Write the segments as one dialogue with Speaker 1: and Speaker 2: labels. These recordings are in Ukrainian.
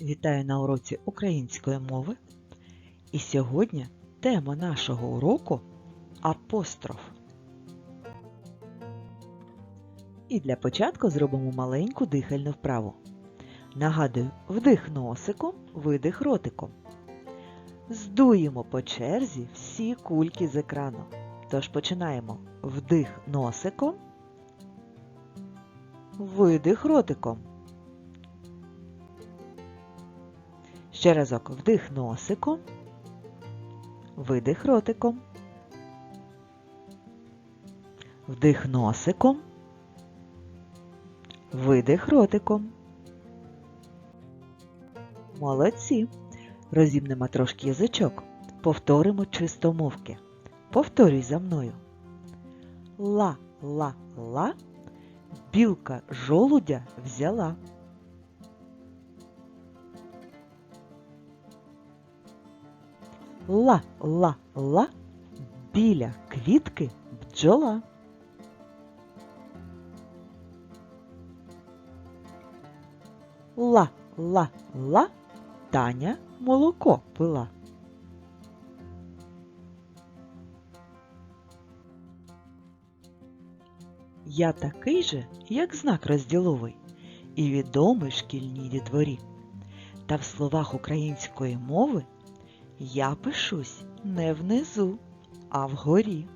Speaker 1: Вітаю на уроці української мови. І сьогодні тема нашого уроку апостроф. І для початку зробимо маленьку дихальну вправу. Нагадую, вдих носиком, видих ротиком. Здуємо по черзі всі кульки з екрану. Тож починаємо вдих носиком, видих ротиком. Ще разок вдих носиком, видих ротиком. Вдих носиком, видих ротиком. Молодці. Розімнемо трошки язичок. Повторимо чистомовки. Повторюй за мною. Ла-ла-ла. Білка жолудя взяла. Ла-ла-ла. Біля квітки бджола. Ла-ла-ла. Таня молоко пила. Я такий же, як знак розділовий, і відомий шкільній дітворі. Та в словах української мови я пишусь не внизу, а вгорі.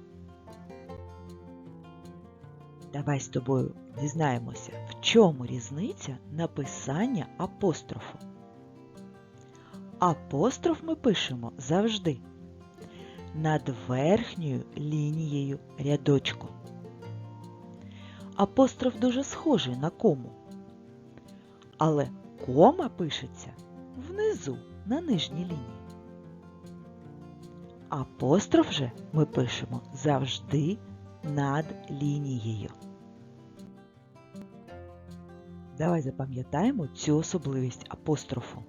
Speaker 1: Давай з тобою дізнаємося, в чому різниця написання апострофу. Апостроф ми пишемо завжди над верхньою лінією рядочку. Апостроф дуже схожий на кому, але кома пишеться внизу на нижній лінії. Апостроф же ми пишемо завжди над лінією. Давай запам'ятаємо цю особливість апострофу.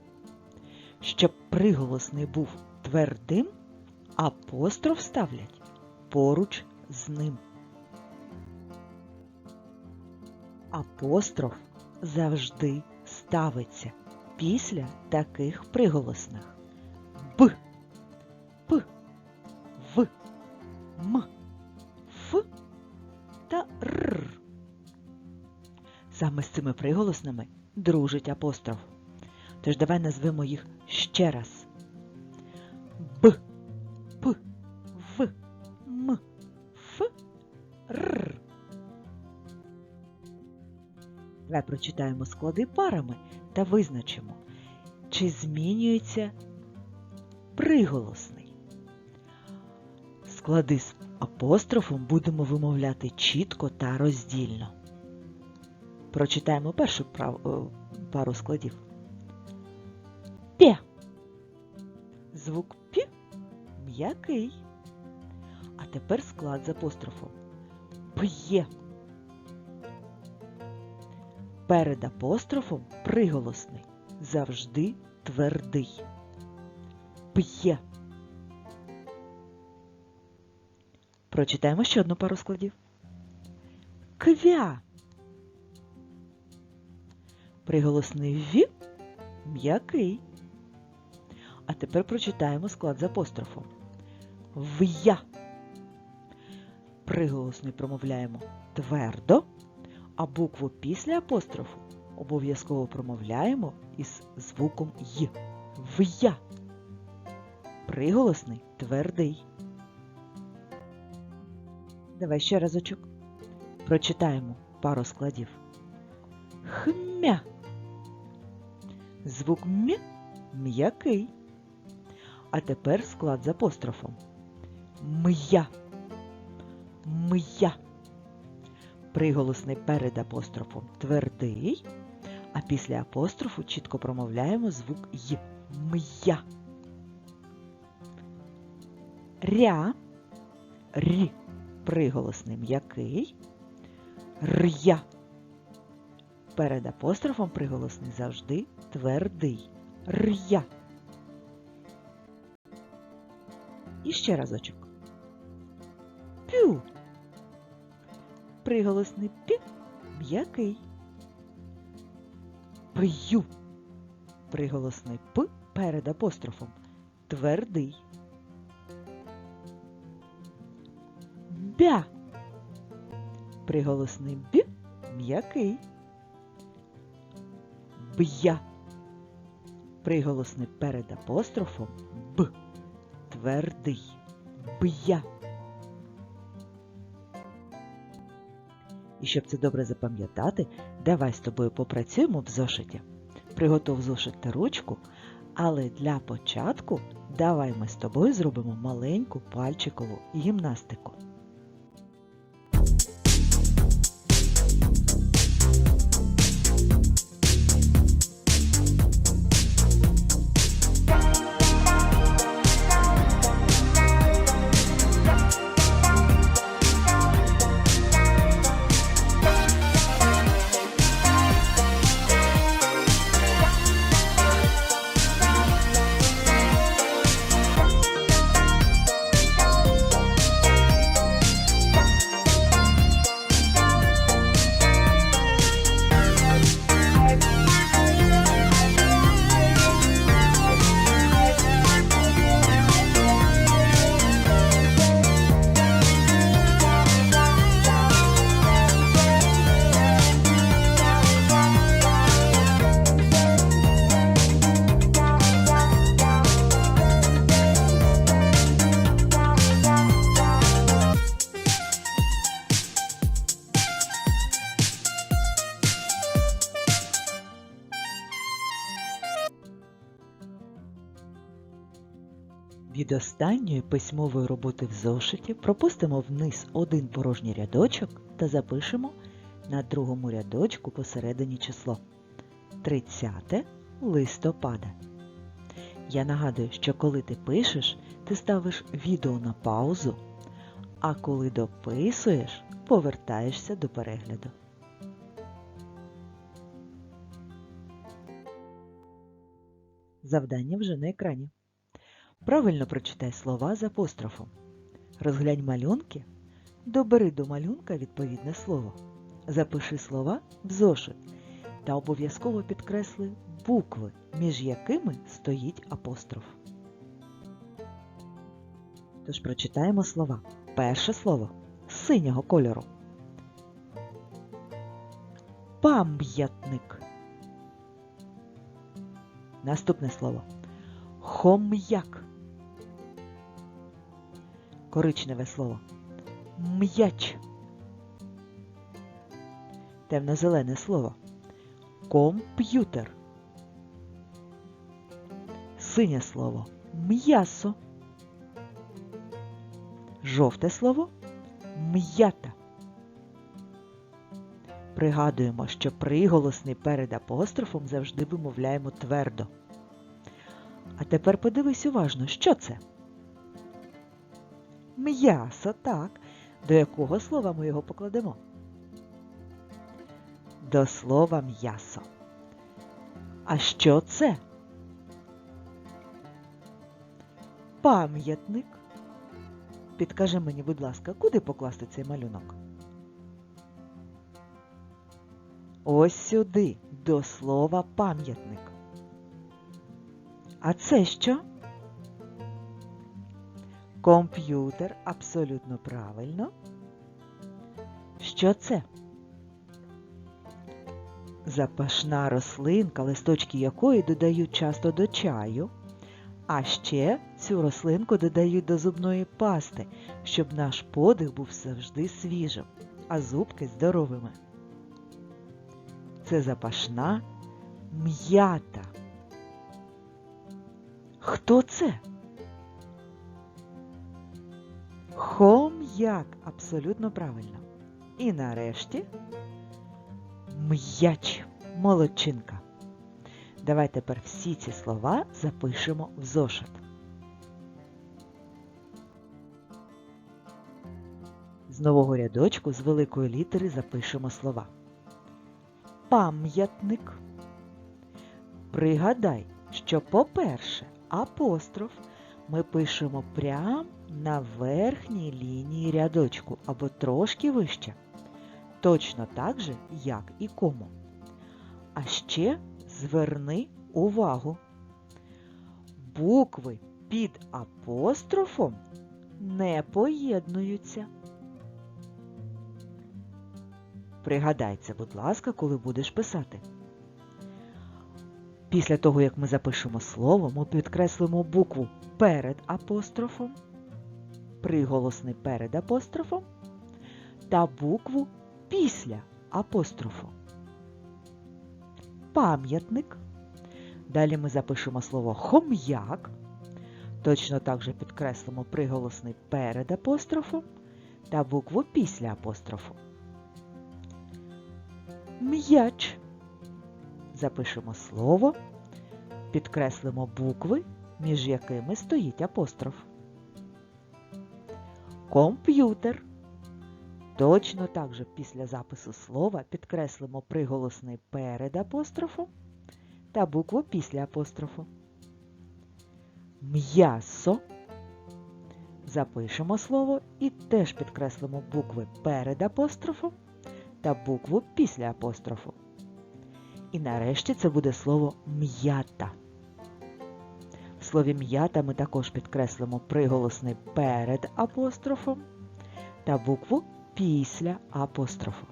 Speaker 1: Щоб приголосний був твердим, апостроф ставлять поруч з ним. Апостроф завжди ставиться після таких приголосних Б, Саме з цими приголосними дружить апостроф. Тож давай назвемо їх ще раз. Б, П, В, М, Ф, Р. Давай прочитаємо склади парами та визначимо, чи змінюється приголосний. Склади з апострофом будемо вимовляти чітко та роздільно. Прочитаємо першу е, пару складів. Пє. Звук П м'який. А тепер склад з апострофом. П'є. Перед апострофом приголосний. Завжди твердий. П'є. Прочитаємо ще одну пару складів. Квя. Приголосний В м'який. А тепер прочитаємо склад з апострофом. В'я. Приголосний промовляємо твердо, а букву після апострофу обов'язково промовляємо із звуком Й. В'я. Приголосний твердий. Давай ще разочок. Прочитаємо пару складів. Хмя. Звук М м'який. А тепер склад з апострофом. М'я. М'я. Приголосний перед апострофом твердий, а після апострофу чітко промовляємо звук Й. М'я. Ря. Рі. Приголосний м'який. Р'я. Перед апострофом приголосний завжди твердий. Р'я. І ще разочок. Пю. Приголосний пі м'який. П'ю. Приголосний П перед апострофом. Твердий. Бя. Приголосний Б м'який. Б'я. Приголосний перед апострофом Б. Твердий. Б'я. І щоб це добре запам'ятати, давай з тобою попрацюємо в зошиті. Приготов зошит та ручку, але для початку давай ми з тобою зробимо маленьку пальчикову гімнастику. Від останньої письмової роботи в зошиті пропустимо вниз один порожній рядочок та запишемо на другому рядочку посередині число 30 листопада. Я нагадую, що коли ти пишеш, ти ставиш відео на паузу, а коли дописуєш, повертаєшся до перегляду. Завдання вже на екрані. Правильно прочитай слова з апострофом. Розглянь малюнки, добери до малюнка відповідне слово. Запиши слова в зошит та обов'язково підкресли букви, між якими стоїть апостроф. Тож прочитаємо слова. Перше слово синього кольору. Пам'ятник. Наступне слово хом'як. Коричневе слово м'яч. Темно-зелене слово комп'ютер. Синє слово м'ясо. Жовте слово м'ята. Пригадуємо, що приголосний перед апострофом завжди вимовляємо твердо. А тепер подивись уважно, що це? М'ясо, так. До якого слова ми його покладемо? До слова м'ясо. А що це? Пам'ятник. Підкажи мені, будь ласка, куди покласти цей малюнок? Ось сюди, до слова пам'ятник. А це що? Комп'ютер абсолютно правильно. Що це? Запашна рослинка, листочки якої додають часто до чаю. А ще цю рослинку додають до зубної пасти, щоб наш подих був завжди свіжим, а зубки здоровими. Це запашна м'ята. Хто це? Хом'як. Абсолютно правильно. І нарешті м'яч. Молодчинка. Давай тепер всі ці слова запишемо в зошит. З нового рядочку з великої літери запишемо слова. Пам'ятник. Пригадай, що, по-перше, апостроф ми пишемо прямо на верхній лінії рядочку або трошки вище. Точно так же, як і кому. А ще Зверни увагу. Букви під апострофом не поєднуються. Пригадай будь ласка, коли будеш писати. Після того, як ми запишемо слово, ми підкреслимо букву перед апострофом, приголосний перед апострофом та букву після апострофу. Пам'ятник. Далі ми запишемо слово хом'як. Точно так же підкреслимо приголосний перед апострофом та букву після апострофу. М'яч. Запишемо слово, підкреслимо букви, між якими стоїть апостроф. Комп'ютер. Точно так же після запису слова підкреслимо приголосний перед апострофом та букву після апострофу. М'ясо. Запишемо слово і теж підкреслимо букви перед апострофом та букву після апострофу. І нарешті це буде слово м'ята. Слові м'ята ми також підкреслимо приголосний перед апострофом та букву після апострофу.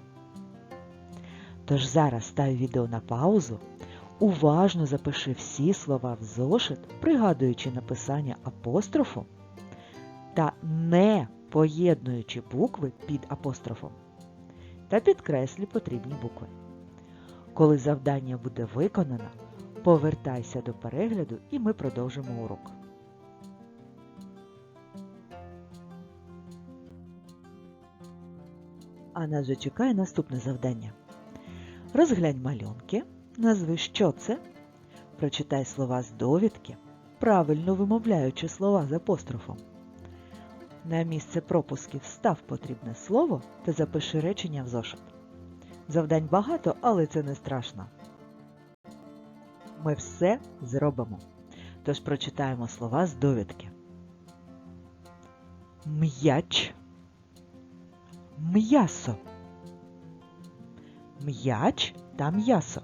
Speaker 1: Тож зараз став відео на паузу, уважно запиши всі слова в зошит, пригадуючи написання апострофу та не поєднуючи букви під апострофом та підкреслі потрібні букви. Коли завдання буде виконано, повертайся до перегляду і ми продовжимо урок. А нас же чекає наступне завдання. Розглянь малюнки, назви, що це, прочитай слова з довідки, правильно вимовляючи слова з апострофом. На місце пропусків став потрібне слово та запиши речення в зошит. Завдань багато, але це не страшно. Ми все зробимо. Тож прочитаємо слова з довідки. М'яч. М'ясо. М'яч та м'ясо.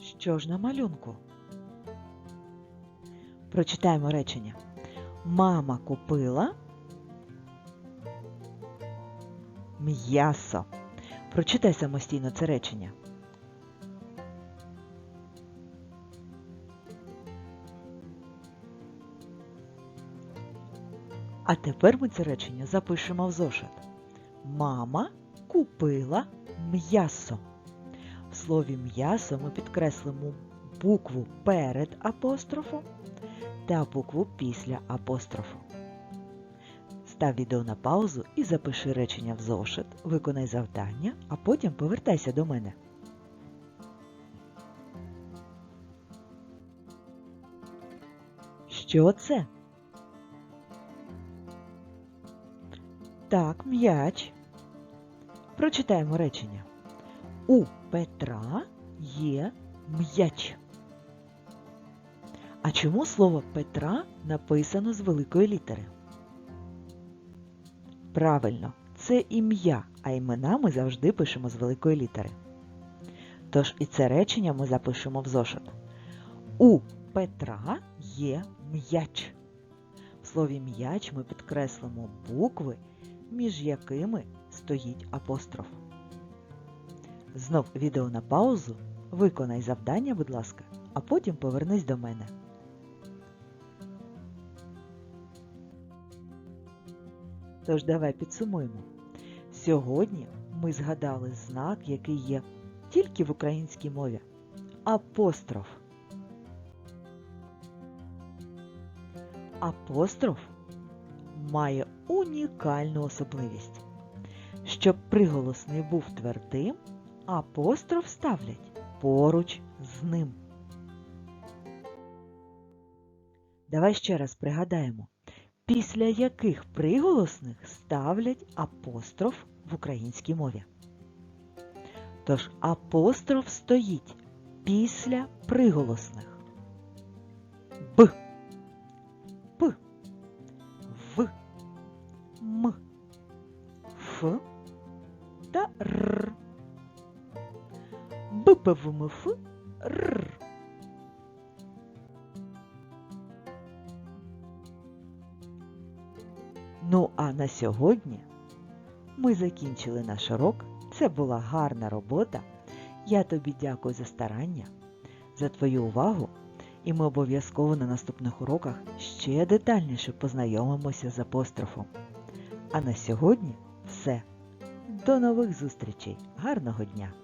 Speaker 1: Що ж на малюнку? Прочитаємо речення. Мама купила м'ясо. Прочитай самостійно це речення. А тепер ми це речення запишемо в зошит. Мама купила м'ясо. В слові м'ясо ми підкреслимо букву перед апострофом та букву після апострофу. Став відео на паузу і запиши речення в зошит, виконай завдання, а потім повертайся до мене. Що це? Так, м'яч. Прочитаємо речення. У Петра є м'яч. А чому слово Петра написано з великої літери? Правильно, це ім'я, а імена ми завжди пишемо з великої літери. Тож і це речення ми запишемо в зошит. У Петра є м'яч. В слові м'яч ми підкреслимо букви, між якими стоїть апостроф. Знов відео на паузу. Виконай завдання, будь ласка, а потім повернись до мене. Тож давай підсумуємо. Сьогодні ми згадали знак, який є тільки в українській мові апостроф. Апостроф має унікальну особливість. Щоб приголосний був твердим, апостроф ставлять поруч з ним. Давай ще раз пригадаємо, після яких приголосних ставлять апостроф в українській мові. Тож апостроф стоїть після приголосних ППВМФ р. Ну а на сьогодні ми закінчили наш урок. Це була гарна робота. Я тобі дякую за старання, за твою увагу, і ми обов'язково на наступних уроках ще детальніше познайомимося з апострофом. А на сьогодні все. До нових зустрічей. Гарного дня!